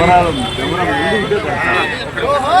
కెమెరాలు కెమెరా ముందు ఉంటే కదా.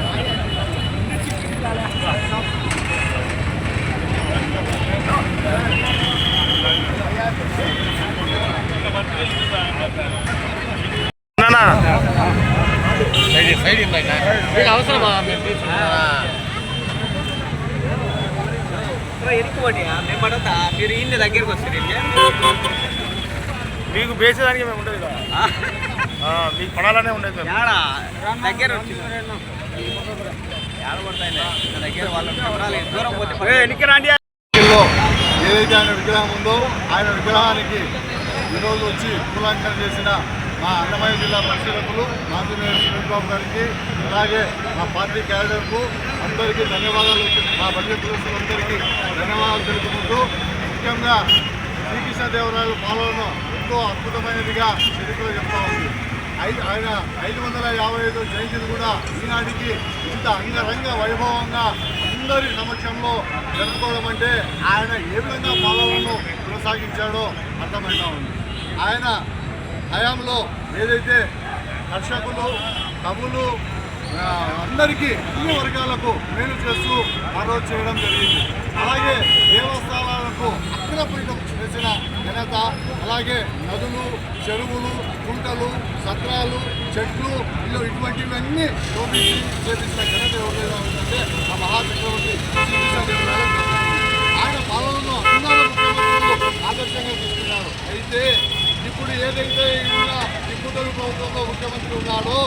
అడవేసి సార్ ఒక్కసారి ఎరుక్కుపోటీ మేము పడతా మీరు ఇన్ని దగ్గరికి వస్తారు మీకు బేసేదానికి మేము ఉండదు కదా. ఆ, మీకు పడాలనే ఉండేది మేము. దగ్గర ఏదైతే ఆయన విగ్రహం ఉందో ఆయన విగ్రహానికి ఈరోజు వచ్చి పూలాంకరణ చేసిన మా అన్నమయ్య జిల్లా పరిశీలకులు మాధుమేశ్వర చంద్రబాబు గారికి అలాగే మా పార్టీ క్యాడర్కు అందరికీ ధన్యవాదాలు మా బడ్జెట్ అందరికీ ధన్యవాదాలు తెలుపుకుంటూ ముఖ్యంగా శ్రీకృష్ణదేవరాయలు పాలన ఎంతో అద్భుతమైనదిగా చరిత్రలో చెప్తా ఉంది. ఐదు ఆయన ఐదు వందల యాభై ఐదు జయంతిని కూడా ఈనాటికి ఇంత అంగరంగ వైభవంగా అందరి సమక్షంలో జరుపుకోవడం అంటే ఆయన ఏ విధంగా పాలనను కొనసాగించాడో అర్థమవుతా ఉంది. ఆయన హయాంలో ఏదైతే కర్షకులు కవులు అందరికీ అన్ని వర్గాలకు మేలు చేస్తూ ఆ రోజు చేయడం జరిగింది. అలాగే దేవస్థానాలకు అగ్రపీఠం చేసిన ఘనత అలాగే నదులు చెరువులు కుంటలు సత్రాలు చెట్లు ఇల్లు ఇటువంటివన్నీ శోభించి చేపించిన ఘనత ఎవరైనా ఉందంటే ఆ మహాచక్రవర్తి ఆయన పాలనలో అందరూ ముఖ్యమంత్రులు ఆదర్శంగా తీసుకున్నారు. అయితే ఇప్పుడు ఏదైతే ఇప్పుడు ప్రభుత్వంలో ముఖ్యమంత్రి ఉన్నాడో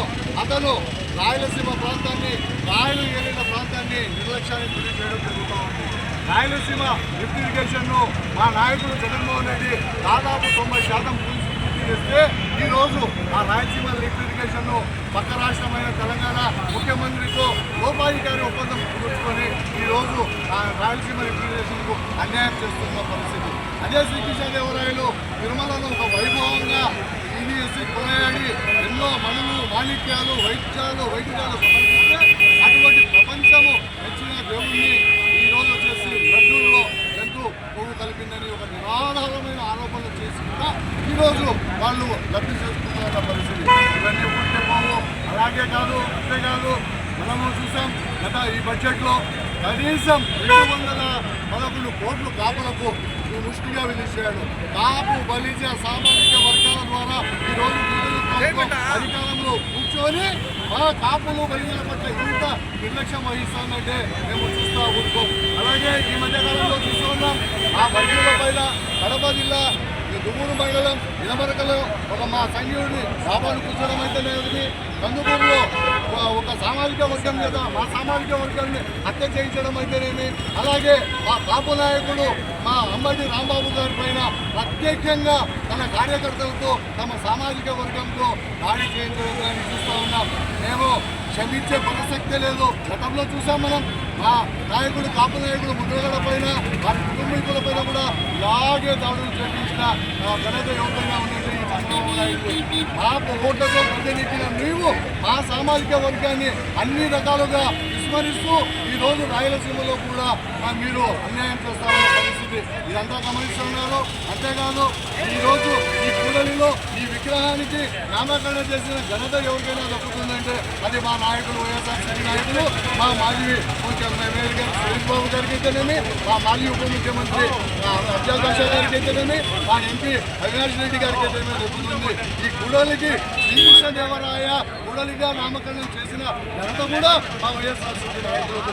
అతను రాయలసీమ ప్రాంతాన్ని రాయలు ఏలిన ప్రాంతాన్ని నిర్లక్ష్యానికి గురి చేయడం జరుగుతూ ఉంది. రాయలసీమ లిఫ్ట్ ఇరిగేషన్ను మా నాయకుడు జగన్మోహన్ రెడ్డి దాదాపు తొంభై శాతం చేస్తే ఈరోజు ఆ రాయలసీమ లిఫ్ట్ ఇరిగేషన్ను పక్క రాష్ట్రమైన తెలంగాణ ముఖ్యమంత్రితో లోపాధికారి ఒప్పందం కుదుర్చుకొని ఈరోజు ఆ రాయలసీమ లిఫ్ట్ ఇరిగేషన్కు అన్యాయం చేస్తున్న పరిస్థితి. అదే శ్రీకృష్ణదేవరాయలు తిరుమలలో ఒక వైభవంగా ఇది ఎస్సీ కొలయాడి ఎన్నో మనులు మాణిక్యాలు వైద్యాలు వైద్యాలు సమర్పిస్తే అటువంటి ప్రపంచము మెచ్చిన దేవుణ్ణి ఈ రోజు వచ్చేసి లడ్డూల్లో జంతు కొవ్వు కలిపిందని ఒక నిరాధారమైన ఆరోపణలు చేసి కూడా ఈ రోజు వాళ్ళు లబ్ధి చేసుకుంటున్న పరిస్థితి. ఇవన్నీ ఉంటే బాగు అలాగే కాదు అంతేకాదు మనము చూసాం గత ఈ బడ్జెట్లో కనీసం రెండు వందల పదకొండు కోట్లు కాపులకు ముష్టిగా విధించాడు. కాపు బలిజ సామాజిక వర్గాల ద్వారా ఈ రోజు తెలుగుదేశం అధికారంలో కూర్చొని మా కాపులు బలిజల పట్ల ఇంత నిర్లక్ష్యం వహిస్తుందంటే మేము చూస్తా ఊరుకోం. అలాగే ఈ మధ్యకాలంలో చూస్తూ ఉన్నాం ఆ వర్గీయుల పైన కడప జిల్లా దుమ్మూరు మండలం ఇనమరకలో ఒక మా సంఘీయుడిని లాభాలు కూర్చోవడం అయితే లేదు కందుకూరులో ఒక- సామాజిక వర్గం మీద మా సామాజిక వర్గాన్ని హత్య చేయించడం అయితేనేమి? అలాగే మా కాపు నాయకుడు మా అంబటి రాంబాబు గారి పైన ప్రత్యేకంగా తన కార్యకర్తలతో తమ సామాజిక వర్గంతో దాడి చేయించడం చూస్తూ ఉన్నాం. మేము క్షమించే ప్రసక్తే లేదు. గతంలో చూసాం మనం. మా నాయకుడు కాపు నాయకుడు ముద్రగడ పైన వారి కుటుంబీకుల పైన కూడా ఇలాగే దాడులు చేపించిన ఆ, ఘనత యువతంగా మా ఓట్లతో ప్రతినిధిన నీవు మా సామాజిక వర్గాన్ని అన్ని రకాలుగా విస్మరిస్తూ ఈరోజు రాయలసీమలో కూడా మీరు అన్యాయం చేస్తారన్న పరిస్థితి ఇదంతా గమనిస్తున్నారు అంతేకాదు ఈరోజు ఈ కూడలిలో ఈ విగ్రహానికి నామకరణ చేసిన ఘనత ఎవరికైనా దక్కుతుందండి? అది మా నాయకులు వైఎస్ఆర్సీపీ నాయకులు మా మాజీ ముఖ్యమంత్రి గారు సురేష్ బాబు గారికి అయితేనేమి మా మాజీ ఉప ముఖ్యమంత్రి అబ్జల్ గారికి అయితేనేమి మా ఎంపీ అవినాష్ రెడ్డి గారికి అయితేనేమి దొరుకుతుంది ఈ గుడోలికి శ్రీకృష్ణ దేవరాయ గుడలిగా నామకరణం చేసిన ఘనత కూడా మా వైఎస్ఆర్